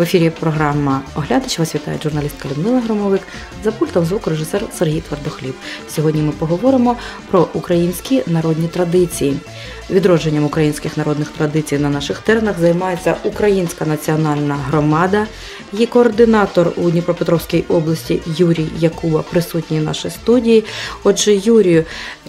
В ефірі програма Оглядач вас вітає журналістка Людмила Громовик за пультом звукорежисер Сергій Твердохліб. Сьогодні ми поговоримо про українські народні традиції. Відродженням українських народних традицій на наших теренах займається Українська національна громада. Її координатор у Дніпропетровській області Юрій Якуба присутній в нашій студії. Отже, Юрію,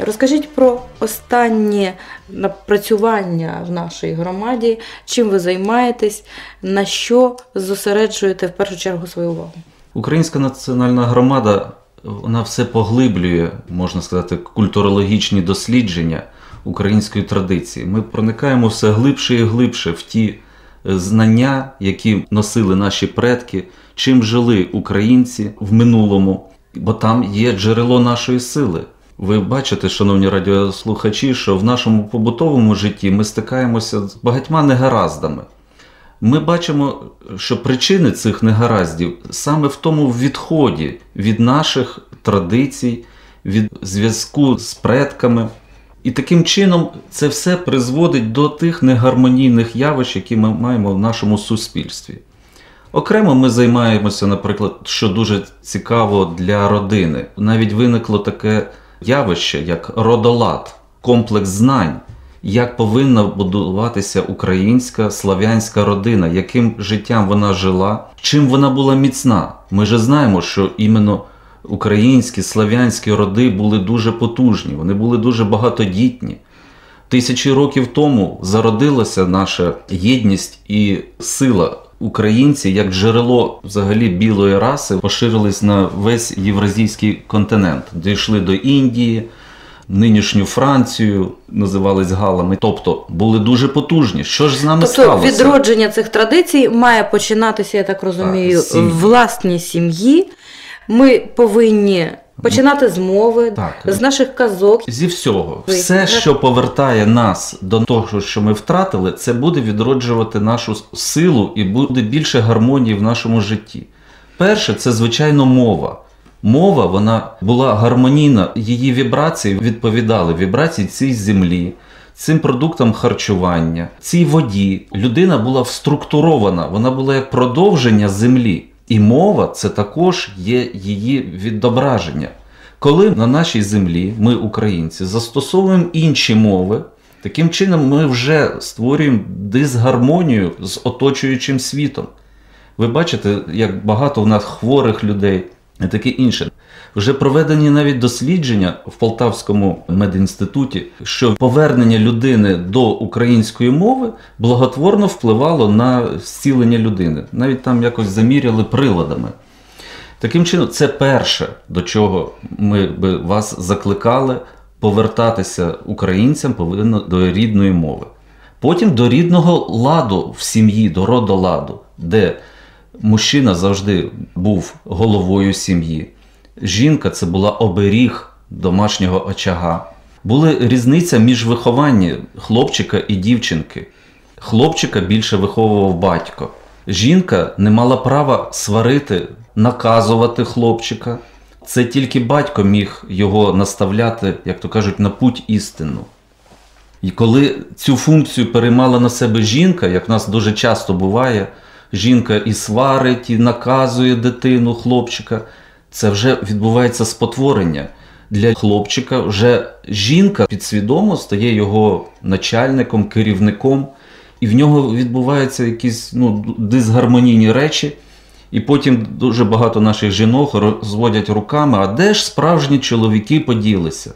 розкажіть про останні напрацювання в нашій громаді, чим ви займаєтесь, на що зосереджуєте в першу чергу свою увагу? Українська національна громада вона все поглиблює, можна сказати, культурологічні дослідження української традиції. Ми проникаємо все глибше і глибше в ті знання, які носили наші предки, чим жили українці в минулому, бо там є джерело нашої сили. Ви бачите, шановні радіослухачі, що в нашому побутовому житті ми стикаємося з багатьма негараздами. Ми бачимо, що причини цих негараздів саме в тому відході від наших традицій, від зв'язку з предками. І таким чином це все призводить до тих негармонійних явищ, які ми маємо в нашому суспільстві. Окремо ми займаємося, наприклад, що дуже цікаво для родини. Навіть виникло таке явище, як родолад, комплекс знань, як повинна будуватися українська слав'янська родина, яким життям вона жила, чим вона була міцна. Ми же знаємо, що іменно українські слав'янські роди були дуже потужні, вони були дуже багатодітні. Тисячі років тому зародилася наша єдність і сила. Українці, як джерело взагалі білої раси, поширились на весь євразійський континент, дійшли до Індії, нинішню Францію, називались Галами. Тобто були дуже потужні. Що ж з нами тобто, сталося? Відродження цих традицій має починатися, я так розумію, Так, в власній сім'ї. Ми повинні починати з мови, Так. з наших казок. Зі всього, все, що повертає нас до того, що ми втратили, це буде відроджувати нашу силу і буде більше гармонії в нашому житті. Перше, це звичайно мова. Мова вона була гармонійна, її вібрації відповідали вібрації цій землі, цим продуктам харчування, цій воді. Людина була вструктурована, вона була як продовження землі. І мова це також є її відображення. Коли на нашій землі ми, українці, застосовуємо інші мови, таким чином ми вже створюємо дисгармонію з оточуючим світом. Ви бачите, як багато у нас хворих людей і таке інше. Вже проведені навіть дослідження в Полтавському медінституті, що повернення людини до української мови благотворно впливало на зцілення людини. Навіть там якось заміряли приладами. Таким чином, це перше, до чого ми би вас закликали повертатися українцям повинно до рідної мови. Потім до рідного ладу в сім'ї, до родоладу, де мужчина завжди був головою сім'ї. Жінка це була оберіг домашнього очага. Була різниця між вихованням хлопчика і дівчинки. Хлопчика більше виховував батько. Жінка не мала права сварити, наказувати хлопчика. Це тільки батько міг його наставляти, як то кажуть, на путь істину. І коли цю функцію переймала на себе жінка, як в нас дуже часто буває, жінка і сварить, і наказує дитину, хлопчика, це вже відбувається спотворення. Для хлопчика вже жінка підсвідомо стає його начальником, керівником, і в нього відбуваються якісь ну, дисгармонійні речі. І потім дуже багато наших жінок розводять руками, а де ж справжні чоловіки поділися?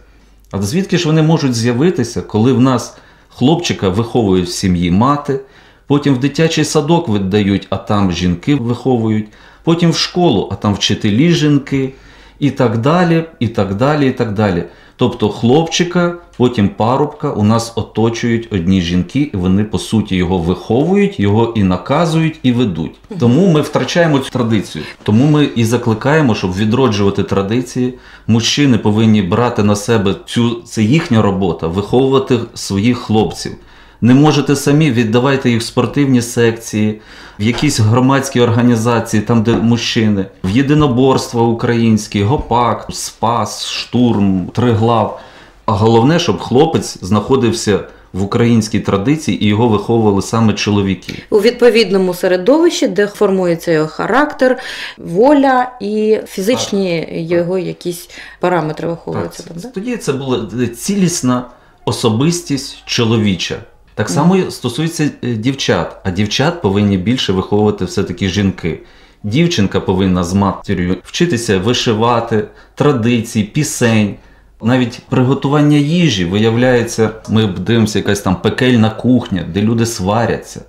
А звідки ж вони можуть з'явитися, коли в нас хлопчика виховують в сім'ї мати, потім в дитячий садок віддають, а там жінки виховують, потім в школу, а там вчителі жінки, і так далі, і так далі, і так далі. Тобто хлопчика, потім парубка у нас оточують одні жінки, і вони по суті його виховують, його і наказують, і ведуть. Тому ми втрачаємо цю традицію. Тому ми і закликаємо, щоб відроджувати традиції. Мужчини повинні брати на себе цю це їхня робота, виховувати своїх хлопців. Не можете самі, віддавайте їх в спортивні секції, в якісь громадські організації, там, де мужчини, в єдиноборства українські, ГОПАК, СПАС, Штурм, Триглав. А головне, щоб хлопець знаходився в українській традиції, і його виховували саме чоловіки. У відповідному середовищі, де формується його характер, воля і фізичні його якісь параметри виховуються. Так, да? Тоді це була цілісна особистість чоловіча. Так само і стосується е, дівчат, а дівчат повинні більше виховувати все-таки жінки. Дівчинка повинна з матір'ю вчитися вишивати, традицій, пісень. Навіть приготування їжі виявляється, ми дивимося, якась там пекельна кухня, де люди сваряться.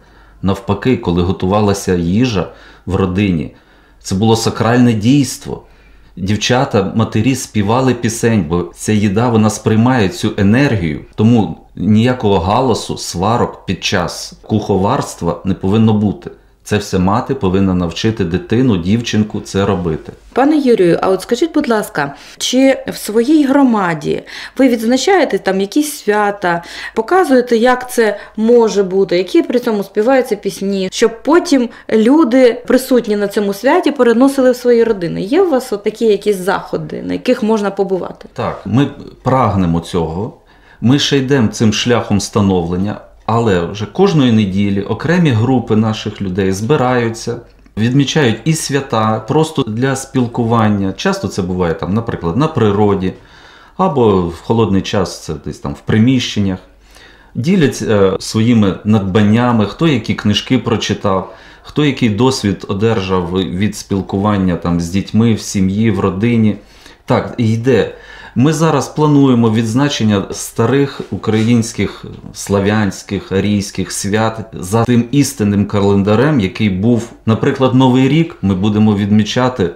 Навпаки, коли готувалася їжа в родині, це було сакральне дійство. Дівчата, матері співали пісень, бо ця їда вона сприймає цю енергію, тому ніякого галасу, сварок під час куховарства не повинно бути. Це все мати повинна навчити дитину, дівчинку це робити. Пане Юрію, а от скажіть, будь ласка, чи в своїй громаді ви відзначаєте там якісь свята, показуєте, як це може бути, які при цьому співаються пісні, щоб потім люди, присутні на цьому святі, переносили в свої родини? Є у вас от такі якісь заходи, на яких можна побувати? Так, ми прагнемо цього. Ми ще йдемо цим шляхом становлення, але вже кожної неділі окремі групи наших людей збираються, відмічають і свята просто для спілкування. Часто це буває там, наприклад, на природі, або в холодний час це десь там в приміщеннях. Діляться е, своїми надбаннями, хто які книжки прочитав, хто який досвід одержав від спілкування там, з дітьми в сім'ї, в родині. Так, і йде. Ми зараз плануємо відзначення старих українських славянських арійських свят за тим істинним календарем, який був, наприклад, Новий рік. Ми будемо відмічати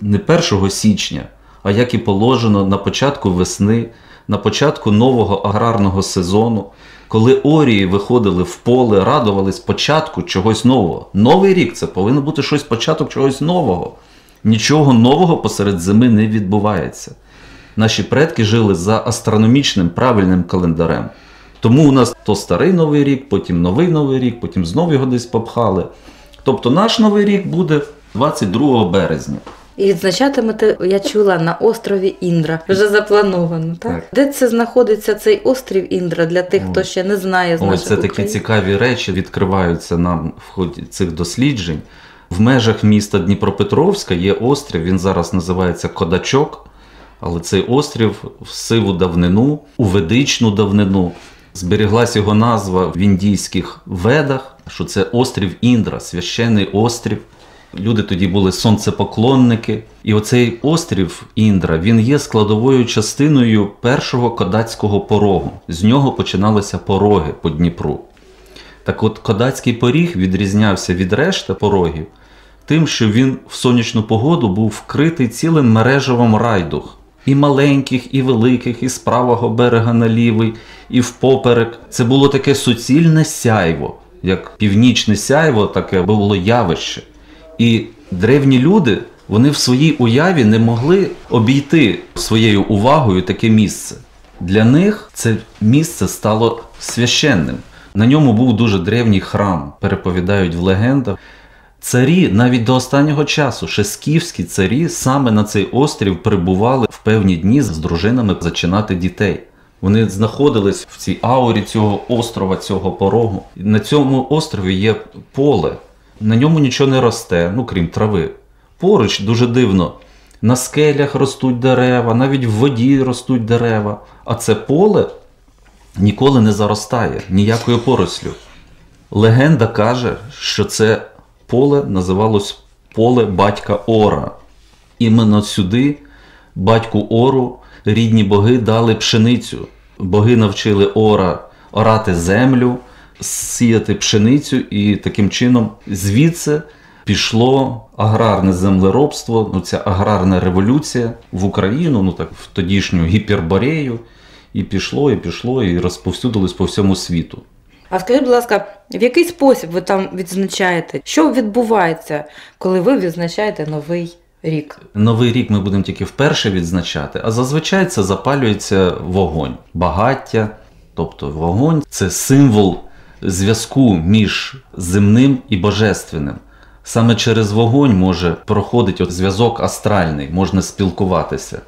не 1 січня, а як і положено на початку весни, на початку нового аграрного сезону, коли орії виходили в поле, радувались початку чогось нового. Новий рік це повинно бути щось початок чогось нового. Нічого нового посеред зими не відбувається. Наші предки жили за астрономічним правильним календарем. Тому у нас то старий новий рік, потім новий новий рік, потім знову його десь попхали. Тобто наш новий рік буде 22 березня. І відзначатимете, я чула, на острові Індра. Вже заплановано, так? Так. Де це знаходиться цей острів Індра для тих, хто ще не знає з Ось це такі цікаві речі відкриваються нам в ході цих досліджень. В межах міста Дніпропетровська є острів, він зараз називається Кодачок, але цей острів в сиву давнину, у ведичну давнину. Зберіглась його назва в індійських ведах, що це острів Індра, священний острів. Люди тоді були сонцепоклонники. І оцей острів Індра він є складовою частиною першого кодацького порогу. З нього починалися пороги по Дніпру. Так от кодацький поріг відрізнявся від решти порогів тим, що він в сонячну погоду був вкритий цілим мережевом райдух. І маленьких, і великих, і з правого берега на лівий, і впоперек. Це було таке суцільне сяйво, як північне сяйво, таке було явище. І древні люди вони в своїй уяві не могли обійти своєю увагою таке місце. Для них це місце стало священним. На ньому був дуже древній храм, переповідають в легендах. Царі навіть до останнього часу, ще скіфські царі саме на цей острів прибували в певні дні з дружинами зачинати дітей. Вони знаходились в цій аурі цього острова, цього порогу. На цьому острові є поле, на ньому нічого не росте, ну крім трави. Поруч дуже дивно. На скелях ростуть дерева, навіть в воді ростуть дерева. А це поле ніколи не заростає ніякою порослю. Легенда каже, що це поле називалось поле батька Ора. Іменно сюди батьку Ору рідні боги дали пшеницю. Боги навчили Ора орати землю, сіяти пшеницю, і таким чином звідси пішло аграрне землеробство, ну ця аграрна революція в Україну, ну так в тодішню гіперборею. І пішло, і пішло, і розповсюдилось по всьому світу. А скажіть, будь ласка, в який спосіб ви там відзначаєте? Що відбувається, коли ви відзначаєте новий рік? Новий рік ми будемо тільки вперше відзначати, а зазвичай це запалюється вогонь, багаття. Тобто вогонь це символ зв'язку між земним і божественним. Саме через вогонь може проходити от зв'язок астральний, можна спілкуватися.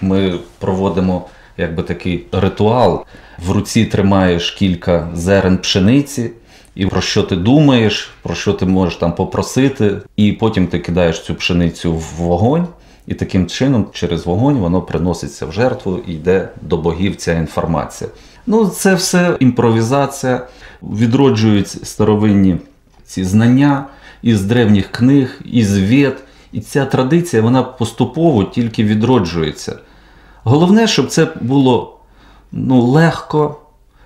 Ми проводимо якби такий ритуал. В руці тримаєш кілька зерен пшениці, і про що ти думаєш, про що ти можеш там попросити, і потім ти кидаєш цю пшеницю в вогонь, і таким чином через вогонь воно приноситься в жертву і йде до богів ця інформація. Ну, це все імпровізація, відроджують старовинні ці знання із древніх книг, із вед. І ця традиція вона поступово тільки відроджується. Головне, щоб це було ну, легко,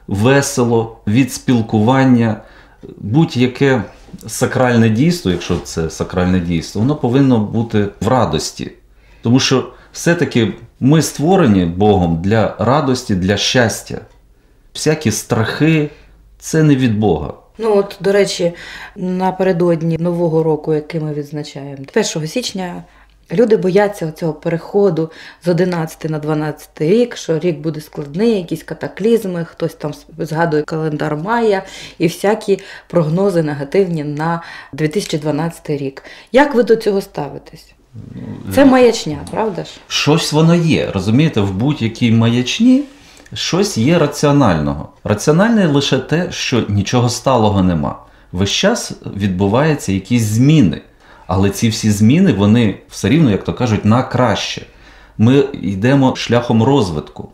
весело, від спілкування, будь-яке сакральне дійство, якщо це сакральне дійство, воно повинно бути в радості. Тому що все-таки ми створені Богом для радості, для щастя. Всякі страхи це не від Бога. Ну от, до речі, напередодні нового року, який ми відзначаємо, 1 січня люди бояться цього переходу з 11 на 12 рік, що рік буде складний, якісь катаклізми, хтось там згадує календар Майя і всякі прогнози негативні на 2012 рік. Як ви до цього ставитесь? Це маячня, правда ж? Щось воно є. Розумієте, в будь-якій маячні щось є раціонального. Раціональне лише те, що нічого сталого нема. Весь час відбуваються якісь зміни. Але ці всі зміни, вони все рівно, як то кажуть, на краще. Ми йдемо шляхом розвитку.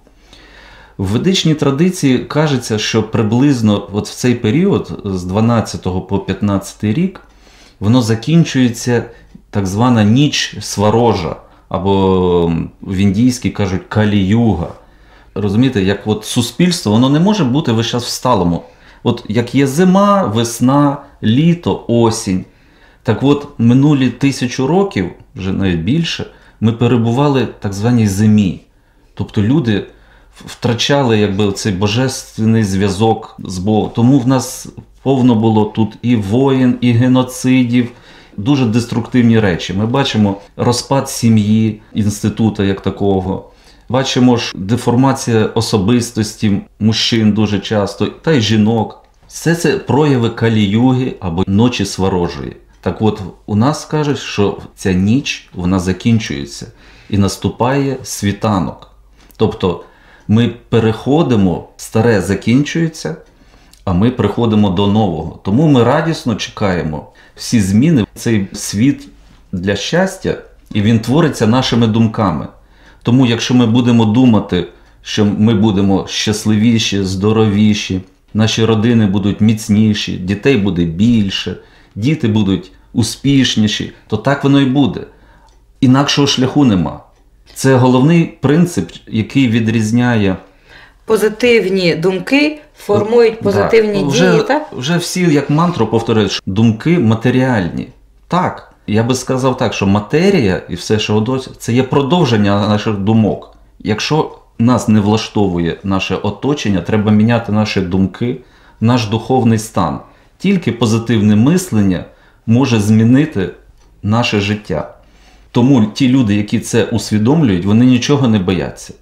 В ведичній традиції кажеться, що приблизно от в цей період з 12 по 15 рік воно закінчується так звана ніч сварожа, або в індійській кажуть каліюга. Розумієте, як от суспільство воно не може бути весь час в сталому. От як є зима, весна, літо, осінь. Так от, минулі тисячу років, вже навіть більше, ми перебували в так званій зимі. Тобто люди втрачали якби, цей божественний зв'язок з Богом. Тому в нас повно було тут і воїн, і геноцидів, дуже деструктивні речі. Ми бачимо розпад сім'ї, інституту як такого. Бачимо ж деформація особистості мужчин дуже часто, та й жінок. Все це прояви каліюги або ночі сварожої. Так от у нас кажуть, що ця ніч вона закінчується і наступає світанок. Тобто ми переходимо, старе закінчується, а ми приходимо до нового. Тому ми радісно чекаємо всі зміни. Цей світ для щастя, і він твориться нашими думками. Тому, якщо ми будемо думати, що ми будемо щасливіші, здоровіші, наші родини будуть міцніші, дітей буде більше діти будуть успішніші, то так воно і буде. Інакшого шляху нема. Це головний принцип, який відрізняє. Позитивні думки формують позитивні вже, дії, так? Вже всі, як мантру, повторюють, що думки матеріальні. Так, я би сказав так, що матерія і все, що одось, це є продовження наших думок. Якщо нас не влаштовує наше оточення, треба міняти наші думки, наш духовний стан. Тільки позитивне мислення може змінити наше життя. Тому ті люди, які це усвідомлюють, вони нічого не бояться.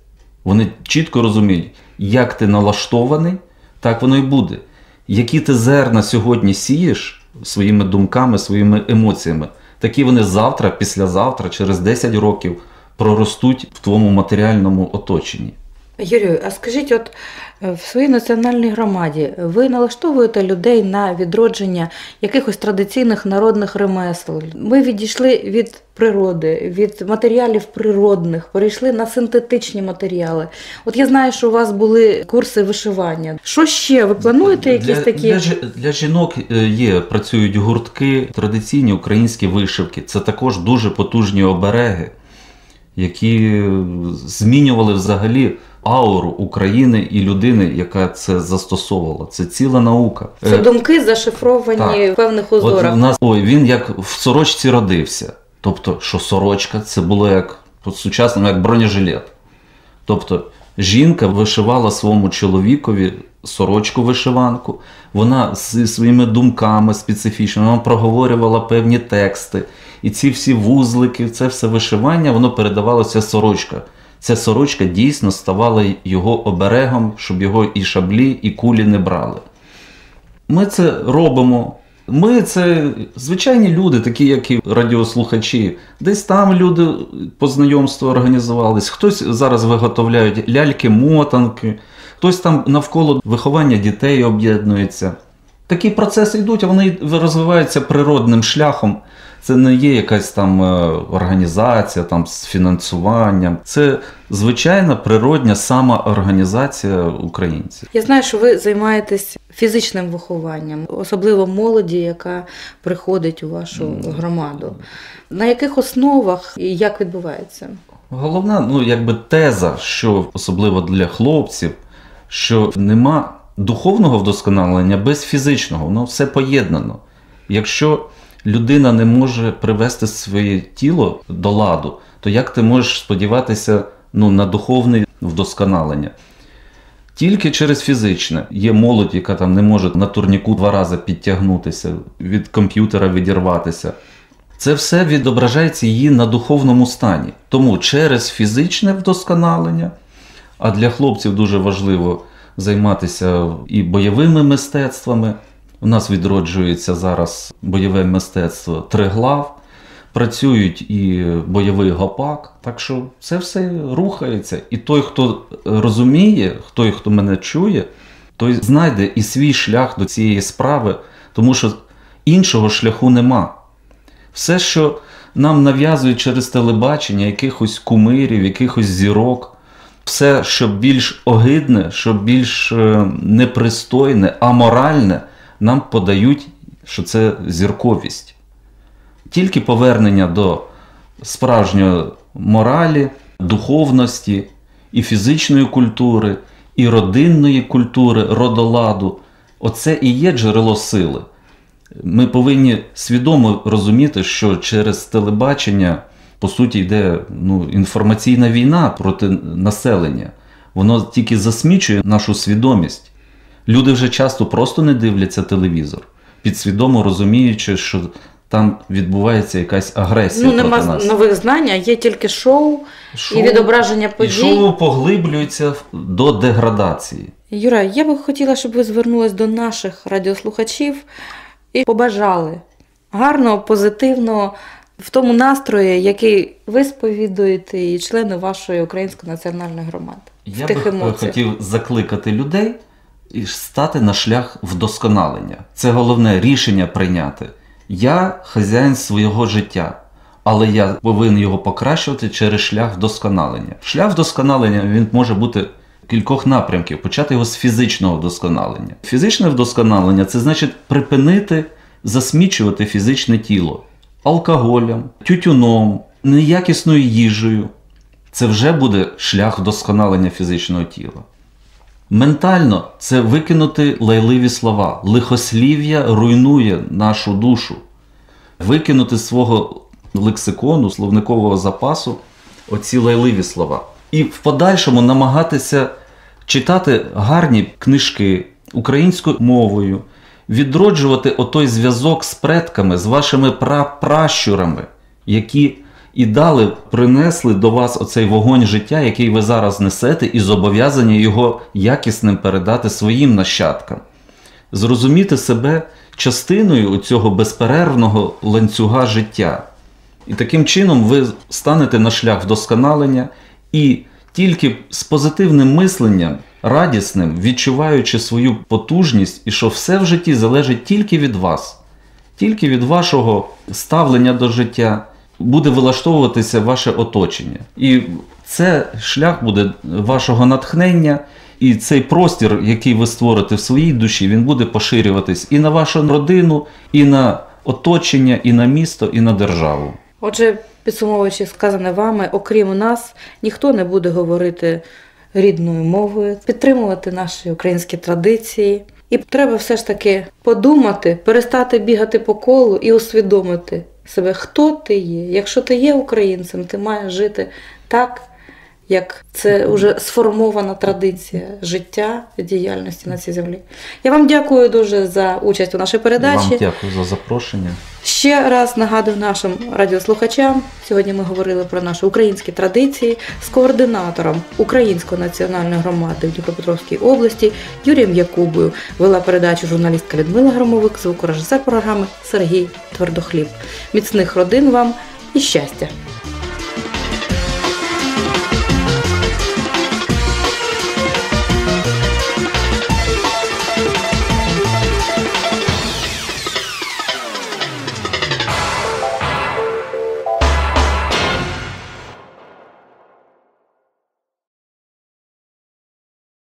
Вони чітко розуміють, як ти налаштований, так воно і буде. Які ти зерна сьогодні сієш своїми думками, своїми емоціями, такі вони завтра, післязавтра, через 10 років проростуть в твоєму матеріальному оточенні. Юрію, а скажіть, от е, в своїй національній громаді ви налаштовуєте людей на відродження якихось традиційних народних ремесел? Ми відійшли від природи, від матеріалів природних, перейшли на синтетичні матеріали. От я знаю, що у вас були курси вишивання. Що ще? Ви плануєте якісь для, такі? Для, для жінок е, є, працюють гуртки, традиційні українські вишивки. Це також дуже потужні обереги, які змінювали взагалі ауру України і людини, яка це застосовувала. Це ціла наука. Це Е, думки зашифровані так. в певних От узорах. у нас ой, він як в сорочці родився. Тобто, що сорочка це було як по сучасному, як бронежилет. Тобто, жінка вишивала своєму чоловікові сорочку вишиванку, вона зі своїми думками специфічними, вона проговорювала певні тексти. І ці всі вузлики, це все вишивання, воно передавалося сорочка. Ця сорочка дійсно ставала його оберегом, щоб його і шаблі, і кулі не брали. Ми це робимо Ми це звичайні люди, такі як і радіослухачі. Десь там люди по знайомству організувались. Хтось зараз виготовляють ляльки-мотанки, хтось там навколо виховання дітей об'єднується. Такі процеси йдуть, а вони розвиваються природним шляхом. Це не є якась там е, організація там з фінансуванням. Це звичайна природня самоорганізація українців. Я знаю, що ви займаєтесь фізичним вихованням, особливо молоді, яка приходить у вашу громаду. На яких основах і як відбувається? Головна, ну якби теза, що особливо для хлопців, що нема духовного вдосконалення без фізичного, воно все поєднано. Якщо людина не може привести своє тіло до ладу, то як ти можеш сподіватися ну, на духовне вдосконалення? Тільки через фізичне. Є молодь, яка там не може на турніку два рази підтягнутися, від комп'ютера відірватися. Це все відображається її на духовному стані. Тому через фізичне вдосконалення, а для хлопців дуже важливо займатися і бойовими мистецтвами. У нас відроджується зараз бойове мистецтво триглав, працюють і бойовий гопак. Так що це все рухається. І той, хто розуміє, той, хто мене чує, той знайде і свій шлях до цієї справи, тому що іншого шляху нема. Все, що нам нав'язують через телебачення, якихось кумирів, якихось зірок, все, що більш огидне, що більш е, непристойне, аморальне, нам подають, що це зірковість. Тільки повернення до справжньої моралі, духовності і фізичної культури, і родинної культури, родоладу оце і є джерело сили. Ми повинні свідомо розуміти, що через телебачення, по суті, йде ну, інформаційна війна проти населення. Воно тільки засмічує нашу свідомість. Люди вже часто просто не дивляться телевізор, підсвідомо розуміючи, що там відбувається якась агресія. Ну, проти нема нас. нових знань, а є тільки шоу, і відображення подій. І шоу поглиблюється до деградації. Юра, я би хотіла, щоб ви звернулись до наших радіослухачів і побажали гарного, позитивного в тому настрої, який ви сповідуєте, і члени вашої української національної громади. Я би хотів закликати людей і стати на шлях вдосконалення. Це головне рішення прийняти. Я хазяїн свого життя, але я повинен його покращувати через шлях вдосконалення. Шлях вдосконалення він може бути кількох напрямків. Почати його з фізичного вдосконалення. Фізичне вдосконалення це значить припинити засмічувати фізичне тіло алкоголем, тютюном, неякісною їжею. Це вже буде шлях вдосконалення фізичного тіла. Ментально це викинути лайливі слова. Лихослів'я руйнує нашу душу. Викинути з свого лексикону, словникового запасу оці лайливі слова. І в подальшому намагатися читати гарні книжки українською мовою, відроджувати отой зв'язок з предками, з вашими прапращурами, які і дали, принесли до вас оцей вогонь життя, який ви зараз несете, і зобов'язані його якісним передати своїм нащадкам. Зрозуміти себе частиною цього безперервного ланцюга життя. І таким чином ви станете на шлях вдосконалення і тільки з позитивним мисленням, радісним, відчуваючи свою потужність, і що все в житті залежить тільки від вас, тільки від вашого ставлення до життя буде вилаштовуватися ваше оточення. І це шлях буде вашого натхнення, і цей простір, який ви створите в своїй душі, він буде поширюватись і на вашу родину, і на оточення, і на місто, і на державу. Отже, підсумовуючи сказане вами, окрім нас, ніхто не буде говорити рідною мовою, підтримувати наші українські традиції. І треба все ж таки подумати, перестати бігати по колу і усвідомити себе, хто ти є. Якщо ти є українцем, ти маєш жити так, як це вже сформована традиція життя діяльності на цій землі. Я вам дякую дуже за участь у нашій передачі. Вам дякую за запрошення. Ще раз нагадую нашим радіослухачам. Сьогодні ми говорили про наші українські традиції з координатором Української національної громади в Дніпропетровській області Юрієм Якубою. Вела передачу журналістка Людмила Громовик, звукорежисер програми Сергій Твердохліб. Міцних родин вам і щастя!